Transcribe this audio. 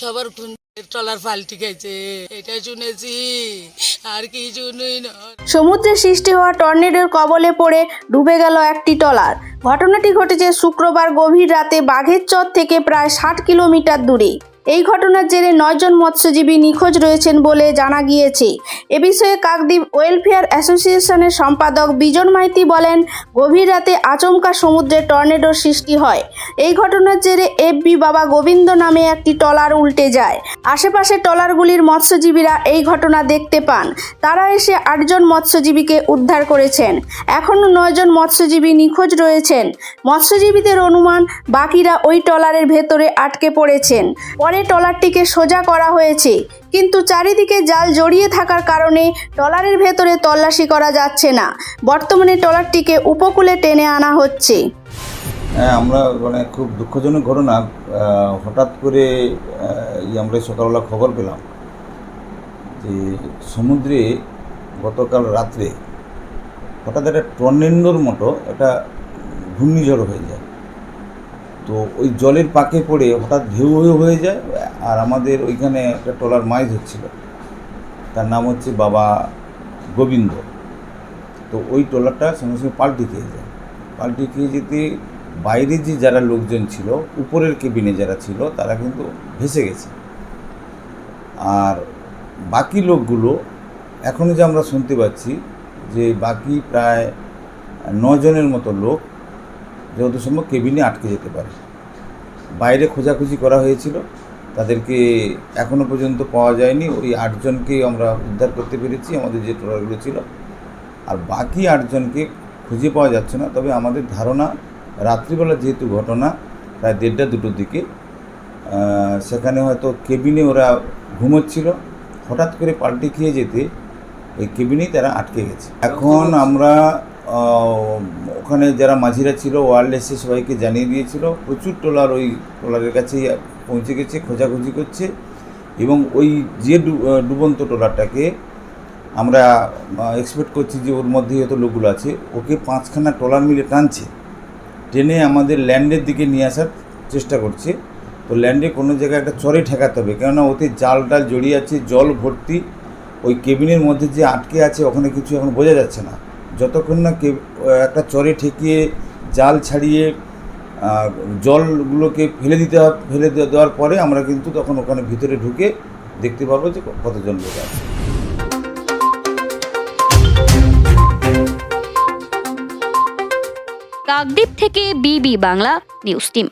সবার ট্রলার পাল্টি গেছে এটা শুনেছি আর কি শুনুই না। সমুদ্রে সৃষ্টি হওয়া টর্নেডোর কবলে পড়ে ডুবে গেল একটি ট্রলার। ঘটনাটি ঘটেছে শুক্রবার গভীর রাতে বাঘের চর থেকে প্রায় ষাট কিলোমিটার দূরে। এই ঘটনার জেরে নয়জন মৎস্যজীবী নিখোঁজ রয়েছেন বলে জানা গিয়েছে। এ বিষয়ে কাকদ্বীপ ওয়েলফেয়ার অ্যাসোসিয়েশনের সম্পাদক বিজন মাইতি বলেন, গভীর রাতে আচমকা সমুদ্রে টর্নেডোর সৃষ্টি হয়। এই ঘটনার জেরে এফবি বাবা গোবিন্দ নামে একটি ট্রলার উল্টে যায়। আশেপাশে ট্রলারগুলির মৎস্যজীবীরা এই ঘটনা দেখতে পান। তারা এসে আটজন মৎস্যজীবীকে উদ্ধার করেছেন। এখনও নয়জন মৎস্যজীবী নিখোঁজ রয়েছেন। মৎস্যজীবীদের অনুমান, বাকিরা ওই ট্রলারের ভেতরে আটকে পড়েছেন। পরে ট্রলারটিকে সোজা করা হয়েছে। কিন্তু চারিদিকে জাল জড়িয়ে থাকার কারণে ট্রলারের ভেতরে তল্লাশি করা যাচ্ছে না। বর্তমানে ট্রলারটিকে উপকূলে টেনে আনা হচ্ছে। হ্যাঁ আমরা মানে খুব দুঃখজনক ঘটনা হঠাৎ করে আমরা সকালবেলা খবর পেলাম যে সমুদ্রে গতকাল রাত্রে হঠাৎ একটা টর্নেন্ডোর মতো একটা ঘূর্ণিঝড় হয়ে যায়। তো ওই জলের পাকে পড়ে হঠাৎ ঢেউ হয়ে হয়ে যায় আর আমাদের ওইখানে একটা ট্রলার মাইজ হচ্ছিল। তার নাম হচ্ছে বাবা গোবিন্দ। তো ওই ট্রলারটা সঙ্গে সঙ্গে পাল্টি খেয়ে যায়। পাল্টি খেয়ে যেতে বাইরে যে যারা লোকজন ছিল, উপরের কেবিনে যারা ছিল, তারা কিন্তু ভেসে গেছে। আর বাকি লোকগুলো এখনও যে আমরা শুনতে পাচ্ছি যে বাকি প্রায় নজনের মতো লোক যত সম্ভব কেবিনে আটকে যেতে পারে। বাইরে খোঁজাখুঁজি করা হয়েছিল। তাদেরকে এখনও পর্যন্ত পাওয়া যায়নি। ওই আটজনকে আমরা উদ্ধার করতে পেরেছি, আমাদের যে ট্রলারগুলো ছিল। আর বাকি আটজনকে খুঁজে পাওয়া যাচ্ছে না। তবে আমাদের ধারণা, রাত্রিবেলা যেহেতু ঘটনা, প্রায় দেড়টা দুটোর দিকে সেখানে হয়তো কেবিনে ওরা ঘুমোচ্ছিল। হঠাৎ করে পাল্টি খেয়ে যেতে ওই কেবিনেই তারা আটকে গেছে। এখন আমরা ওখানে যারা মাঝিরা ছিল ওয়ারলেসে সবাইকে জানিয়ে দিয়েছিল। প্রচুর ট্রলার ওই ট্রলারের কাছেই পৌঁছে গেছে, খোঁজাখুঁজি করছে। এবং ওই যে ডুবন্ত ট্রলারটাকে আমরা এক্সপেক্ট করছি যে ওর মধ্যে হয়তো লোকগুলো আছে। ওকে পাঁচখানা ট্রলার মিলে টানছে। টেনে আমাদের ল্যান্ডের দিকে নিয়ে আসার চেষ্টা করছে। তো ল্যান্ডে কোনো জায়গায় একটা চরে ঠেকাতে হবে, কেননা ওতে জাল টাল জড়িয়ে আছে, জল ভর্তি। ওই কেবিনের মধ্যে যে আটকে আছে, ওখানে কিছু এখন বোঝা যাচ্ছে না। যতক্ষণ না একটা চরে ঠেকিয়ে জাল ছাড়িয়ে জলগুলোকে ফেলে দিতে ফেলে দেওয়ার পরে আমরা কিন্তু তখন ওখানে ভিতরে ঢুকে দেখতে পাবো যে কতজন লোক আছে। কাকদ্বীপ থেকে বিবি বাংলা, নিউজ টিম।